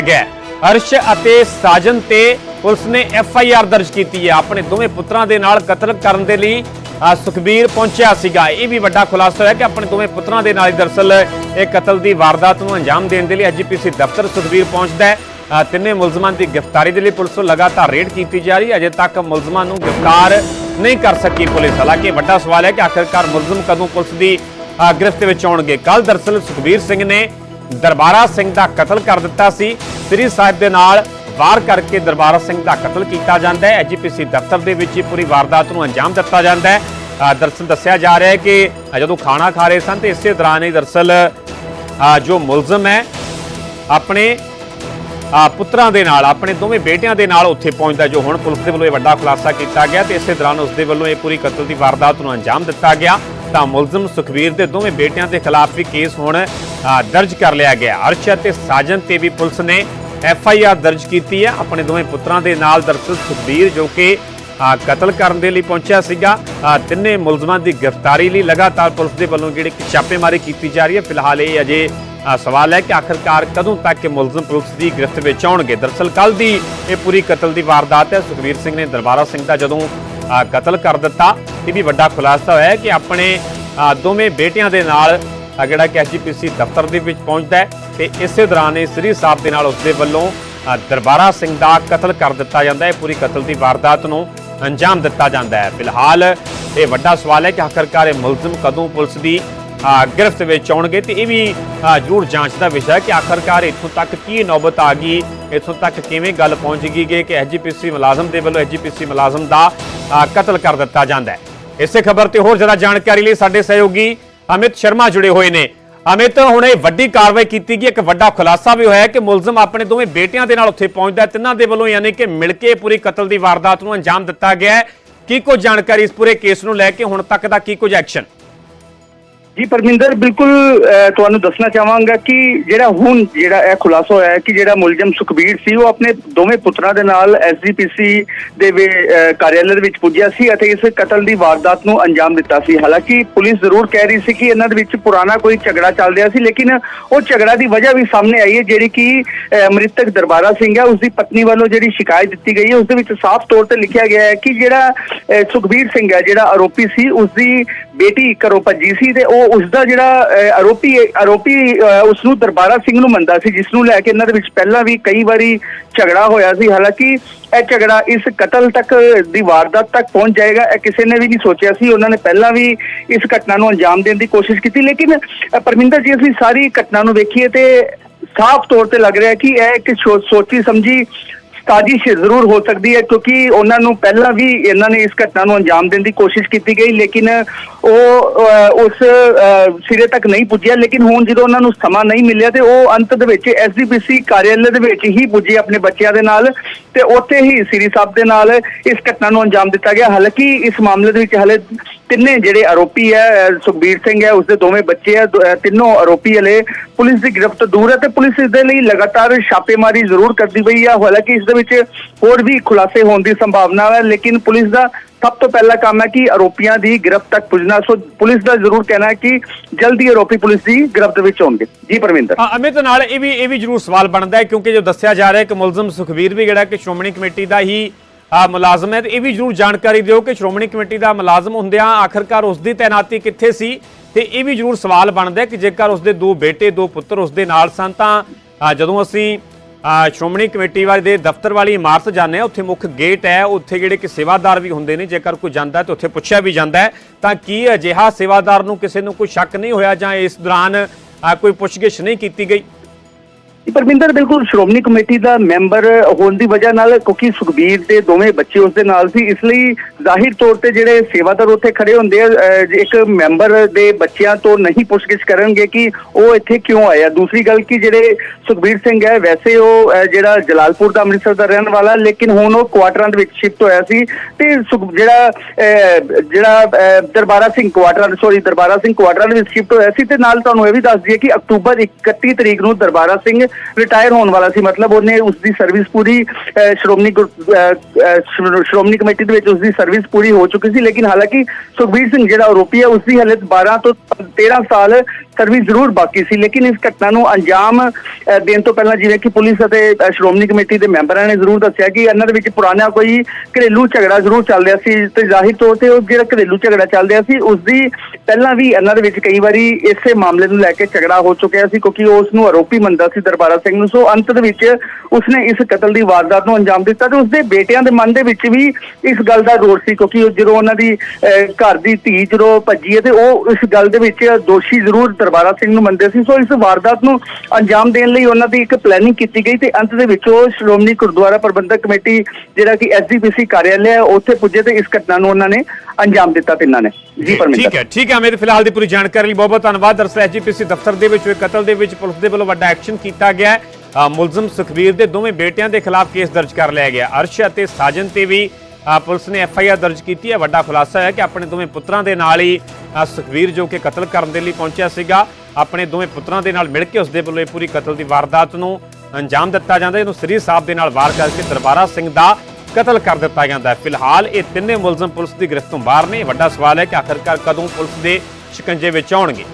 ਗਿਆ ਹੈ। ਅਤੇ ਸਾਜਨ ਤੇ ਪੁਲਿਸ ਨੇ ਐਫ ਆਈ ਆਰ ਦਰਜ ਕੀਤੀ ਹੈ। ਆਪਣੇ ਦੋਵੇਂ ਪੁੱਤਰਾਂ ਦੇ ਨਾਲ ਕਤਲ ਕਰਨ ਦੇ ਲਈ ਸੁਖਬੀਰ ਪਹੁੰਚਿਆ ਸੀਗਾ। ਇਹ ਵੀ ਵੱਡਾ ਖੁਲਾਸਾ ਹੈ ਕਿ ਆਪਣੇ ਦੋਵੇਂ ਪੁੱਤਰਾਂ ਦੇ ਨਾਲ ਹੀ ਦਰਸਲ ਇਹ ਕਤਲ ਦੀ ਵਾਰਦਾਤ ਨੂੰ ਅੰਜਾਮ ਦੇਣ ਦੇ ਲਈ ਐਜੀਪੀਸੀ ਦਫ਼ਤਰ ਸੁਖਬੀਰ ਪਹੁੰਚਦਾ ਹੈ। ਤਿੰਨੇ ਮੁਲਜ਼ਮਾਂ ਦੀ ਗ੍ਰਿਫਤਾਰੀ ਦੇ ਲਈ ਪੁਲਿਸ ਨੂੰ ਲਗਾਤਾਰ ਰੇਡ ਕੀਤੀ ਜਾ ਰਹੀ ਹੈ। ਅਜੇ ਤੱਕ ਮੁਲਜ਼ਮਾਂ ਨੂੰ ਗ੍ਰਿਫਤਾਰ ਨਹੀਂ ਕਰ ਸਕੀ ਪੁਲਿਸ। ਹਾਲਾਂਕਿ ਵੱਡਾ ਸਵਾਲ ਹੈ ਕਿ ਆਖਿਰਕਾਰ ਮੁਲਜ਼ਮ ਕਦੋਂ ਪੁਲਿਸ ਦੀ ਗ੍ਰਿਫਤ ਵਿੱਚ ਆਉਣਗੇ। ਕੱਲ ਦਰਸਲ ਸੁਖਬੀਰ ਸਿੰਘ ਨੇ ਦਰਬਾਰਾ ਸਿੰਘ ਦਾ ਕਤਲ ਕਰ ਦਿੱਤਾ ਸੀ। ਸ੍ਰੀ ਸਾਹਿਬ ਦੇ ਨਾਲ ਵਾਰ ਕਰਕੇ ਦਰਬਾਰਾ ਸਿੰਘ ਦਾ ਕਤਲ ਕੀਤਾ ਜਾਂਦਾ ਹੈ। ਐਜੀਪੀਸੀ ਦਫ਼ਤਰ ਦੇ ਵਿੱਚ ਇਹ ਪੂਰੀ ਵਾਰਦਾਤ ਨੂੰ ਅੰਜਾਮ ਦਿੱਤਾ ਜਾਂਦਾ ਹੈ। ਅ, ਦਰਅਸਲ ਦੱਸਿਆ ਜਾ ਰਿਹਾ ਹੈ ਕਿ ਜਦੋਂ ਖਾਣਾ ਖਾ ਰਹੇ ਸਨ ਤੇ ਇਸੇ ਦੌਰਾਨ ਹੀ ਦਰਅਸਲ ਜੋ ਮੁਲਜ਼ਮ ਹੈ ਆਪਣੇ ਪੁੱਤਰਾਂ ਦੇ ਨਾਲ ਆਪਣੇ ਦੋਵੇਂ ਬੇਟਿਆਂ ਦੇ ਨਾਲ ਉੱਥੇ ਪਹੁੰਚਦਾ ਜੋ ਹੁਣ ਪੁਲਿਸ ਦੇ ਵੱਲੋਂ ਇਹ ਵੱਡਾ ਖੁਲਾਸਾ ਕੀਤਾ ਗਿਆ ਤੇ ਇਸੇ ਦੌਰਾਨ ਉਸ ਦੇ ਵੱਲੋਂ ਇਹ ਪੂਰੀ ਕਤਲ ਦੀ ਵਾਰਦਾਤ ਨੂੰ ਅੰਜਾਮ ਦਿੱਤਾ ਗਿਆ। ਤਾਂ ਮੁਲਜ਼ਮ ਸੁਖਵੀਰ ਦੇ ਦੋਵੇਂ ਬੇਟਿਆਂ ਦੇ ਖਿਲਾਫ ਵੀ ਕੇਸ ਹੁਣ ਦਰਜ ਕਰ ਲਿਆ ਗਿਆ। ਅਰਸ਼ ਅਤੇ ਸਾਜਨ ਤੇ ਵੀ ਪੁਲਿਸ ਨੇ ਐਫ ਆਈ ਆਰ ਦਰਜ ਕੀਤੀ ਹੈ ਆਪਣੇ ਦੋਵੇਂ ਪੁੱਤਰਾਂ ਦੇ ਨਾਲ ਦਰਅਸਲ ਸੁਖਬੀਰ ਜੋ ਕਿ ਕਤਲ ਕਰਨ ਦੇ ਲਈ ਪਹੁੰਚਿਆ ਸੀਗਾ। ਤਿੰਨੇ ਮੁਲਜ਼ਮਾਂ ਦੀ ਗ੍ਰਿਫਤਾਰੀ ਲਈ ਲਗਾਤਾਰ ਪੁਲਿਸ ਦੇ ਵੱਲੋਂ ਜਿਹੜੀ ਛਾਪੇਮਾਰੀ ਕੀਤੀ ਜਾ ਰਹੀ ਹੈ। ਫਿਲਹਾਲ ਇਹ ਅਜੇ ਸਵਾਲ ਹੈ ਕਿ ਆਖਰਕਾਰ ਕਦੋਂ ਤੱਕ ਮੁਲਜ਼ਮ ਪੁਲਿਸ ਦੀ ਗ੍ਰਿਫਤ ਵਿੱਚ ਆਉਣਗੇ। ਦਰਅਸਲ ਕੱਲ ਦੀ ਇਹ ਪੂਰੀ ਕਤਲ ਦੀ ਵਾਰਦਾਤ ਹੈ। ਸੁਖਵੀਰ ਸਿੰਘ ਨੇ ਦਰਬਾਰਾ ਸਿੰਘ ਦਾ ਜਦੋਂ ਕਤਲ ਕਰ ਦਿੱਤਾ। ਇਹ ਵੀ ਵੱਡਾ ਖੁਲਾਸਾ ਹੋਇਆ ਕਿ ਆਪਣੇ ਦੋਵੇਂ ਬੇਟਿਆਂ ਦੇ ਨਾਲ ਜਿਹੜਾ ਕਿ ਐਸਜੀਪੀਸੀ ਦਫ਼ਤਰ ਦੇ ਵਿੱਚ ਪਹੁੰਚਦਾ ਹੈ ਤੇ ਇਸੇ ਦੌਰਾਨ ਇਹ ਸ੍ਰੀ ਸਾਹਿਬ ਦੇ ਨਾਲ ਉਸ ਦੇ ਵੱਲੋਂ ਦਰਬਾਰਾ ਸਿੰਘ ਦਾ ਕਤਲ ਕਰ ਦਿੱਤਾ ਜਾਂਦਾ ਹੈ। ਪੂਰੀ ਕਤਲ ਦੀ ਵਾਰਦਾਤ ਨੂੰ ਅੰਜਾਮ ਦਿੱਤਾ ਜਾਂਦਾ ਹੈ। ਫਿਲਹਾਲ ਇਹ ਵੱਡਾ ਸਵਾਲ ਹੈ ਕਿ ਆਖਰਕਾਰ ਇਹ ਮੁਲਜ਼ਮ ਕਦੋਂ ਪੁਲਿਸ ਦੀ ਗ੍ਰਿਫਤ ਵਿੱਚ ਆਉਣਗੇ ਤੇ ਇਹ ਵੀ ਜ਼ਰੂਰ ਜਾਂਚ ਦਾ ਵਿਸ਼ਾ ਹੈ ਕਿ ਆਖਰਕਾਰ ਇੱਥੋਂ ਤੱਕ ਕੀ ਨੌਬਤ ਆ ਗਈ, ਇੱਥੋਂ ਤੱਕ ਕਿਵੇਂ ਗੱਲ ਪਹੁੰਚ ਗਈ ਕਿ ਕਿ ਐਜੀਪੀਸੀ ਮੁਲਾਜ਼ਮ ਦੇ ਵੱਲੋਂ ਐਜੀਪੀਸੀ ਮੁਲਾਜ਼ਮ ਦਾ ਕਤਲ ਕਰ ਦਿੱਤਾ ਜਾਂਦਾ ਹੈ। ਇਸੇ ਖਬਰ ਤੇ ਹੋਰ ਜ਼ਿਆਦਾ ਜਾਣਕਾਰੀ ਲਈ ਸਾਡੇ ਸਹਿਯੋਗੀ ਅਮਿਤ ਸ਼ਰਮਾ ਜੁੜੇ ਹੋਏ ਨੇ। ਅਮਿਤ, ਹੁਣ ਇਹ ਵੱਡੀ ਕਾਰਵਾਈ ਕੀਤੀ ਗਈ, ਇੱਕ ਵੱਡਾ ਖੁਲਾਸਾ ਵੀ ਹੋਇਆ ਕਿ ਮੁਲਜ਼ਮ ਆਪਣੇ ਦੋਵੇਂ ਬੇਟਿਆਂ ਦੇ ਨਾਲ ਉੱਥੇ ਪਹੁੰਚਦਾ ਤਿੰਨਾਂ ਦੇ ਵੱਲੋਂ ਯਾਨੀ ਕਿ ਮਿਲ ਕੇ ਪੂਰੀ ਕਤਲ ਦੀ ਵਾਰਦਾਤ ਨੂੰ ਅੰਜਾਮ ਦਿੱਤਾ ਗਿਆ ਕੀ ਕੁਝ ਜਾਣਕਾਰੀ ਇਸ ਪੂਰੇ ਕੇਸ ਨੂੰ ਲੈ ਕੇ ਹੁਣ ਤੱਕ ਦਾ ਕੀ ਕੁਝ ਐਕਸ਼ਨ? ਜੀ ਪਰਮਿੰਦਰ ਬਿਲਕੁਲ ਤੁਹਾਨੂੰ ਦੱਸਣਾ ਚਾਹਾਂਗਾ ਕਿ ਜਿਹੜਾ ਹੁਣ ਜਿਹੜਾ ਇਹ ਖੁਲਾਸਾ ਹੋਇਆ ਕਿ ਜਿਹੜਾ ਮੁਲਜ਼ਮ ਸੁਖਬੀਰ ਸੀ ਉਹ ਆਪਣੇ ਦੋਵੇਂ ਪੁੱਤਰਾਂ ਦੇ ਨਾਲ ਐਸਜੀਪੀਸੀ ਦੇ ਵੇ- ਅਹ, ਕਾਰਿਆਲय ਦੇ ਵਿੱਚ ਪੁੱਜਿਆ ਸੀ ਅਤੇ ਇਸ ਕਤਲ ਦੀ ਵਾਰਦਾਤ ਨੂੰ ਅੰਜਾਮ ਦਿੱਤਾ ਸੀ। ਹਾਲਾਂਕਿ ਪੁਲਿਸ ਜ਼ਰੂਰ ਕਹਿ ਰਹੀ ਸੀ ਕਿ ਇਹਨਾਂ ਦੇ ਵਿੱਚ ਪੁਰਾਣਾ ਕੋਈ ਝਗੜਾ ਚੱਲ ਰਿਹਾ ਸੀ ਲੇਕਿਨ ਉਹ ਝਗੜਾ ਦੀ ਵਜ੍ਹਾ ਵੀ ਸਾਹਮਣੇ ਆਈ ਹੈ ਜਿਹੜੀ ਕਿ ਮ੍ਰਿਤਕ ਦਰਬਾਰਾ ਸਿੰਘ ਹੈ ਉਸ ਦੀ ਪਤਨੀ ਵੱਲੋਂ ਜਿਹੜੀ ਸ਼ਿਕਾਇਤ ਦਿੱਤੀ ਗਈ ਹੈ ਉਸ ਦੇ ਵਿੱਚ ਸਾਫ਼ ਤੌਰ ਤੇ ਲਿਖਿਆ ਗਿਆ ਹੈ ਕਿ ਜਿਹੜਾ ਸੁਖਬੀਰ ਸਿੰਘ ਹੈ ਜਿਹੜਾ ਆਰੋਪੀ ਸੀ ਉਸ ਦੀ ਬੇਟੀ ਘਰੋਂ ਭੱਜੀ ਸੀ ਤੇ ਉਹ ਉਸ ਦਾ ਜਿਹੜਾ ਅਹ, ਆਰੋਪੀ ਆਰੋਪੀ ਉਸ ਨੂੰ ਦਰਬਾਰਾ ਸਿੰਘ ਨੂੰ ਮੰਨਦਾ ਸੀ ਜਿਸ ਨੂੰ ਲੈ ਕੇ ਇਹਨਾਂ ਦੇ ਵਿੱਚ ਪਹਿਲਾਂ ਵੀ ਕਈ ਵਾਰੀ ਝਗੜਾ ਹੋਇਆ ਸੀ। ਹਾਲਾਂਕਿ ਇਹ ਝਗੜਾ ਇਸ ਕਤਲ ਤੱਕ ਦੀ ਵਾਰਦਾਤ ਤੱਕ ਪਹੁੰਚ ਜਾਏਗਾ ਇਹ ਕਿਸੇ ਨੇ ਵੀ ਨਹੀਂ ਸੋਚਿਆ ਸੀ। ਉਹਨਾਂ ਨੇ ਪਹਿਲਾਂ ਵੀ ਇਸ ਘਟਨਾ ਨੂੰ ਅੰਜਾਮ ਦੇਣ ਦੀ ਕੋਸ਼ਿਸ਼ ਕੀਤੀ ਲੇਕਿਨ ਪਰਮਿੰਦਰ ਜੀ ਅਸੀਂ ਸਾਰੀ ਘਟਨਾ ਨੂੰ ਵੇਖੀਏ ਤੇ ਸਾਫ਼ ਤੌਰ ਤੇ ਲੱਗ ਰਿਹਾ ਕਿ ਇਹ ਇੱਕ ਸੋ- ਸੋਚੀ ਸਮਝੀ ਸਾਜ਼ਿਸ਼ ਜ਼ਰੂਰ ਹੋ ਸਕਦੀ ਹੈ, ਕਿਉਂਕਿ ਉਹਨਾਂ ਨੂੰ ਪਹਿਲਾਂ ਵੀ ਇਹਨਾਂ ਨੇ ਇਸ ਘਟਨਾ ਨੂੰ ਅੰਜਾਮ ਦੇਣ ਦੀ ਕੋਸ਼ਿਸ਼ ਕੀਤੀ ਗਈ, ਲੇਕਿਨ ਉਹ ਉਸ ਸਿਰੇ ਤੱਕ ਨਹੀਂ ਪੁੱਜਿਆ, ਲੇਕਿਨ ਹੁਣ ਜਦੋਂ ਉਹਨਾਂ ਨੂੰ ਸਮਾਂ ਨਹੀਂ ਮਿਲਿਆ ਤੇ ਉਹ ਅੰਤ ਦੇ ਵਿੱਚ ਐਸਜੀਪੀਸੀ ਕਾਰਿਆਲय ਦੇ ਵਿੱਚ ਹੀ ਪੁੱਜੇ ਆਪਣੇ ਬੱਚਿਆਂ ਦੇ ਨਾਲ ਤੇ ਉੱਥੇ ਹੀ ਸ੍ਰੀ ਸਾਹਿਬ ਦੇ ਨਾਲ ਇਸ ਘਟਨਾ ਨੂੰ ਅੰਜਾਮ ਦਿੱਤਾ ਗਿਆ। ਹਾਲਾਂਕਿ ਇਸ ਮਾਮਲੇ ਦੇ ਵਿੱਚ ਹਲੇ ਤਿੰਨੇ ਜਿਹੜੇ ਆਰੋਪੀ ਹੈ ਸੁਖਬੀਰ ਸਿੰਘ ਹੈ ਉਸਦੇ ਦੋਵੇਂ ਬੱਚੇ ਹੈ ਤਿੰਨੋਂ ਆਰੋਪੀ ਹਲੇ ਪੁਲਿਸ ਦੀ ਗ੍ਰਿਫਤ ਦੂਰ ਹੈ ਤੇ ਪੁਲਿਸ ਇਸ ਦੇ ਲਈ ਲਗਾਤਾਰ ਛਾਪੇਮਾਰੀ ਜ਼ਰੂਰ ਕਰਦੀ ਪਈ ਹੈ। ਹਾਲਾਂਕਿ ਇਸ ਦੇ ਵਿੱਚ ਹੋਰ ਵੀ ਖੁਲਾਸੇ ਹੋਣ ਦੀ ਸੰਭਾਵਨਾ ਹੈ ਲੇਕਿਨ ਪੁਲਿਸ ਦਾ ਸਭ ਤੋਂ ਪਹਿਲਾ ਕੰਮ ਹੈ ਕਿ ਆਰੋਪੀਆਂ ਦੀ ਗ੍ਰਿਫਤ ਤੱਕ ਪੁੱਜਣਾ। ਸੋ ਪੁਲਿਸ ਦਾ ਜ਼ਰੂਰ ਕਹਿਣਾ ਹੈ ਕਿ ਜਲਦੀ ਆਰੋਪੀ ਪੁਲਿਸ ਦੀ ਗ੍ਰਿਫਤ ਵਿੱਚ ਹੋਣਗੇ ਜੀ ਪਰਵਿੰਦਰ ਅ, ਅਮਿਤ ਨਾਲ ਇਹ ਵੀ ਇਹ ਵੀ ਜ਼ਰੂਰ ਸਵਾਲ ਬਣਦਾ ਹੈ ਕਿਉਂਕਿ ਜੋ ਦੱਸਿਆ ਜਾ ਰਿਹਾ ਹੈ ਕਿ ਮੁਲਜ਼ਮ ਸੁਖਵੀਰ ਵੀ ਜਿਹੜਾ ਕਿ ਸ਼੍ਰੋਮਣੀ ਕਮੇਟੀ ਦਾ ਹੀ ਮੁਲਾਜ਼ਮ ਹੈ ਤੇ ਇਹ ਵੀ ਜ਼ਰੂਰ ਜਾਣਕਾਰੀ ਦਿਓ ਕਿ ਸ਼੍ਰੋਮਣੀ ਕਮੇਟੀ ਦਾ ਮੁਲਾਜ਼ਮ ਹੁੰਦਿਆਂ ਆਖਰਕਾਰ ਉਸ ਦੀ ਤਾਇਨਾਤੀ ਕਿੱਥੇ ਸੀ ਤੇ ਇਹ ਵੀ ਜ਼ਰੂਰ ਸਵਾਲ ਬਣਦਾ ਕਿ ਜੇਕਰ ਉਸ ਦੇ ਦੋ ਬੇਟੇ, ਦੋ ਪੁੱਤਰ ਉਸ ਦੇ ਨਾਲ ਸਨ ਤਾਂ ਜਦੋਂ ਅਸੀਂ ਸ਼੍ਰੋਮਣੀ ਕਮੇਟੀ ਵਾਲੇ ਦੇ ਦਫ਼ਤਰ ਵਾਲੀ ਇਮਾਰਤ ਜਾਂਦੇ ਆ ਉੱਥੇ ਮੁੱਖ ਗੇਟ ਹੈ, ਉੱਥੇ ਜਿਹੜੇ ਕਿ ਸੇਵਾਦਾਰ ਵੀ ਹੁੰਦੇ ਨੇ, ਜੇਕਰ ਕੋਈ ਜਾਂਦਾ ਤਾਂ ਉੱਥੇ ਪੁੱਛਿਆ ਵੀ ਜਾਂਦਾ ਤਾਂ ਕੀ ਅਜਿਹਾ ਸੇਵਾਦਾਰ ਨੂੰ ਕਿਸੇ ਨੂੰ ਕੋਈ ਸ਼ੱਕ ਨਹੀਂ ਹੋਇਆ ਜਾਂ ਇਸ ਦੌਰਾਨ ਕੋਈ ਪੁੱਛਗਿੱਛ ਨਹੀਂ ਕੀਤੀ ਗਈ? ਪਰਮਿੰਦਰ, ਬਿਲਕੁਲ ਸ਼੍ਰੋਮਣੀ ਕਮੇਟੀ ਦਾ ਮੈਂਬਰ ਹੋਣ ਦੀ ਵਜ੍ਹਾ ਨਾਲ ਕਿਉਂਕਿ ਸੁਖਬੀਰ ਦੇ ਦੋਵੇਂ ਬੱਚੇ ਉਸ ਦੇ ਨਾਲ ਸੀ, ਇਸ ਲਈ ਜ਼ਾਹਿਰ ਤੌਰ ਤੇ ਜਿਹੜੇ ਸੇਵਾਦਾਰ ਉੱਥੇ ਖੜੇ ਹੁੰਦੇ ਆ ਇੱਕ ਮੈਂਬਰ ਦੇ ਬੱਚਿਆਂ ਤੋਂ ਨਹੀਂ ਪੁੱਛਗਿੱਛ ਕਰਨਗੇ ਕਿ ਉਹ ਇੱਥੇ ਕਿਉਂ ਆਇਆ ਦੂਸਰੀ ਗੱਲ ਕਿ ਜਿਹੜੇ ਸੁਖਬੀਰ ਸਿੰਘ ਹੈ, ਵੈਸੇ ਉਹ ਜਿਹੜਾ ਜਲਾਲਪੁਰ ਦਾ ਅੰਮ੍ਰਿਤਸਰ ਦਾ ਰਹਿਣ ਵਾਲਾ, ਲੇਕਿਨ ਹੁਣ ਉਹ ਕੁਆਟਰਾਂ ਦੇ ਵਿੱਚ ਸ਼ਿਫਟ ਹੋਇਆ ਸੀ ਤੇ ਸੁਖ- ਜਿਹੜਾ ਜਿਹੜਾ ਦਰਬਾਰਾ ਸਿੰਘ ਕੁਆਟਰਾਂ ਸੋਰੀ ਦਰਬਾਰਾ ਸਿੰਘ ਕੁਆਟਰਾਂ ਦੇ ਵਿੱਚ ਸ਼ਿਫਟ ਹੋਇਆ ਸੀ ਤੇ ਨਾਲ ਤੁਹਾਨੂੰ ਇਹ ਵੀ ਦੱਸ ਦਈਏ ਕਿ ਅਕਤੂਬਰ 31 ਤਰੀਕ ਨੂੰ ਦਰਬਾਰਾ ਸਿੰਘ ਰਿਟਾਇਰ ਹੋਣ ਵਾਲਾ ਸੀ। ਮਤਲਬ ਉਹਨੇ ਉਸ ਦੀ ਸਰਵਿਸ ਪੂਰੀ ਸ਼੍ਰੋਮਣੀ ਗੁਰ- ਸ਼੍ਰੋਮਣੀ ਕਮੇਟੀ ਦੇ ਵਿੱਚ ਉਸ ਦੀ ਸਰਵਿਸ ਪੂਰੀ ਹੋ ਚੁੱਕੀ ਸੀ, ਲੇਕਿਨ ਹਾਲਾਂਕਿ ਸੁਖਬੀਰ ਸਿੰਘ ਜਿਹੜਾ ਆਰੋਪੀ ਹੈ ਉਸ ਦੀ ਹਲੇ 12 ਤੋਂ 13 ਸਾਲ ਵੀ ਜ਼ਰੂਰ ਬਾਕੀ ਸੀ, ਲੇਕਿਨ ਇਸ ਘਟਨਾ ਨੂੰ ਅੰਜਾਮ ਦੇਣ ਤੋਂ ਪਹਿਲਾਂ ਜਿਵੇਂ ਕਿ ਪੁਲਿਸ ਅਤੇ ਸ਼੍ਰੋਮਣੀ ਕਮੇਟੀ ਦੇ ਮੈਂਬਰਾਂ ਨੇ ਜ਼ਰੂਰ ਦੱਸਿਆ ਕਿ ਇਹਨਾਂ ਦੇ ਵਿੱਚ ਪੁਰਾਣਾ ਕੋਈ ਘਰੇਲੂ ਝਗੜਾ ਜ਼ਰੂਰ ਚੱਲ ਰਿਹਾ ਸੀ ਤੇ ਜ਼ਾਹਿਰ ਤੌਰ ਤੇ ਉਹ ਜਿਹੜਾ ਘਰੇਲੂ ਝਗੜਾ ਚੱਲ ਰਿਹਾ ਸੀ, ਉਸ ਦੀ ਪਹਿਲਾਂ ਵੀ ਇਹਨਾਂ ਦੇ ਵਿੱਚ ਕਈ ਵਾਰੀ ਇਸੇ ਮਾਮਲੇ ਨੂੰ ਲੈ ਕੇ ਝਗੜਾ ਹੋ ਚੁੱਕਿਆ ਸੀ, ਕਿਉਂਕਿ ਉਹ ਉਸ ਨੂੰ ਆਰੋਪੀ ਮੰਨਦਾ ਸੀ ਦਰਬਾਰਾ ਸਿੰਘ ਨੂੰ, ਸੋ ਅੰਤ ਦੇ ਵਿੱਚ ਉਸਨੇ ਇਸ ਕਤਲ ਦੀ ਵਾਰਦਾਤ ਨੂੰ ਅੰਜਾਮ ਦਿੱਤਾ ਤੇ ਉਸਦੇ ਬੇਟਿਆਂ ਦੇ ਮਨ ਦੇ ਵਿੱਚ ਵੀ ਇਸ ਗੱਲ ਦਾ ਰੋੜ ਸੀ, ਕਿਉਂਕਿ ਉਹ ਜਦੋਂ ਉਹਨਾਂ ਦੀ ਘਰ ਦੀ ਧੀ ਜਦੋਂ ਭੱਜੀ ਹੈ ਤੇ ਉਹ ਇਸ ਗੱਲ ਦੇ ਵਿੱਚ ਦੋਸ਼ੀ ਜ਼ਰੂਰ ਦਰਬਾਰਾ ਸਿੰਘ ਨੂੰ ਮੰਨਦੇ ਸੀ। ਸੋ ਇਸ ਵਾਰਦਾਤ ਨੂੰ ਅੰਜਾਮ ਦੇਣ ਲਈ ਉਹਨਾਂ ਦੀ ਇੱਕ ਪਲੈਨਿੰਗ ਕੀਤੀ ਗਈ ਤੇ ਅੰਤ ਦੇ ਵਿੱਚ ਉਹ ਸ਼੍ਰੋਮਣੀ ਗੁਰਦੁਆਰਾ ਪ੍ਰਬੰਧਕ ਕਮੇਟੀ, ਜਿਹੜਾ ਕਿ ਐਸਜੀਪੀਸੀ ਕਾਰਿਆਲਾ ਹੈ, ਉੱਥੇ ਪੁੱਜੇ ਤੇ ਇਸ ਘਟਨਾ ਨੂੰ ਉਹਨਾਂ ਨੇ ਅੰਜਾਮ ਦਿੱਤਾ ਤਿੰਨਾਂ ਨੇ। ਜੀ, ਪਰਮਿੰਦਰ। ਠੀਕ ਹੈ ਠੀਕ ਹੈ ਮੇਰੇ ਫਿਲਹਾਲ ਦੀ ਪੂਰੀ ਜਾਣਕਾਰੀ ਲਈ ਬਹੁਤ ਬਹੁਤ ਧੰਨਵਾਦ ਦਰਅਸਲ ਐਜੀਪੀਸੀ ਦਫ਼ਤਰ ਦੇ ਵਿੱਚ ਹੋਏ ਕਤਲ ਦੇ ਵਿੱਚ, ਪੁਲਿਸ ਦੇ ਵੱਲੋਂ ਵੱਡਾ ਐਕਸ਼ਨ ਕੀਤਾ ਗਿਆ ਹੈ। ਮੁਲਜ਼ਮ ਸੁਖਬੀਰ ਦੇ ਦੋਵੇਂ ਬੇਟਿਆਂ ਦੇ ਖਿਲਾਫ ਕੇਸ ਦਰਜ ਕਰ ਲਿਆ ਗਿਆ। ਅਰਸ਼ ਅਤੇ ਸਾਜਨ ਤੇ ਵੀ ਪੁਲਿਸ ਨੇ ਐਫ ਆਈ ਆਰ ਦਰਜ ਕੀਤੀ ਹੈ। ਵੱਡਾ ਖੁਲਾਸਾ ਹੈ ਕਿ ਆਪਣੇ ਦੋਵੇਂ ਪੁੱਤਰਾਂ ਦੇ ਨਾਲ ਹੀ ਅ, ਸੁਖਬੀਰ ਜੋ ਕਿ ਕਤਲ ਕਰਨ ਦੇ ਲਈ ਪਹੁੰਚਿਆ ਸੀਗਾ ਆਪਣੇ ਦੋਵੇਂ ਪੁੱਤਰਾਂ ਦੇ ਨਾਲ ਮਿਲ ਕੇ ਉਸ ਦੇ ਵੱਲੋਂ ਇਹ ਪੂਰੀ ਕਤਲ ਦੀ ਵਾਰਦਾਤ ਨੂੰ ਅੰਜਾਮ ਦਿੱਤਾ ਜਾਂਦਾ ਇਹਨੂੰ ਸ੍ਰੀ ਸਾਹਿਬ ਦੇ ਨਾਲ ਵਾਰ ਕਰਕੇ ਦਰਬਾਰਾ ਸਿੰਘ ਦਾ ਕਤਲ ਕਰ ਦਿੱਤਾ ਜਾਂਦਾ ਫਿਲਹਾਲ ਇਹ ਤਿੰਨੇ ਮੁਲਜ਼ਮ ਪੁਲਿਸ ਦੀ ਗ੍ਰਿਫਤ ਤੋਂ ਬਾਹਰ ਨੇ। ਵੱਡਾ ਸਵਾਲ ਹੈ ਕਿ ਆਖਰਕਾਰ ਕਦੋਂ ਪੁਲਿਸ ਦੇ ਸ਼ਿਕੰਜੇ ਵਿੱਚ ਆਉਣਗੇ?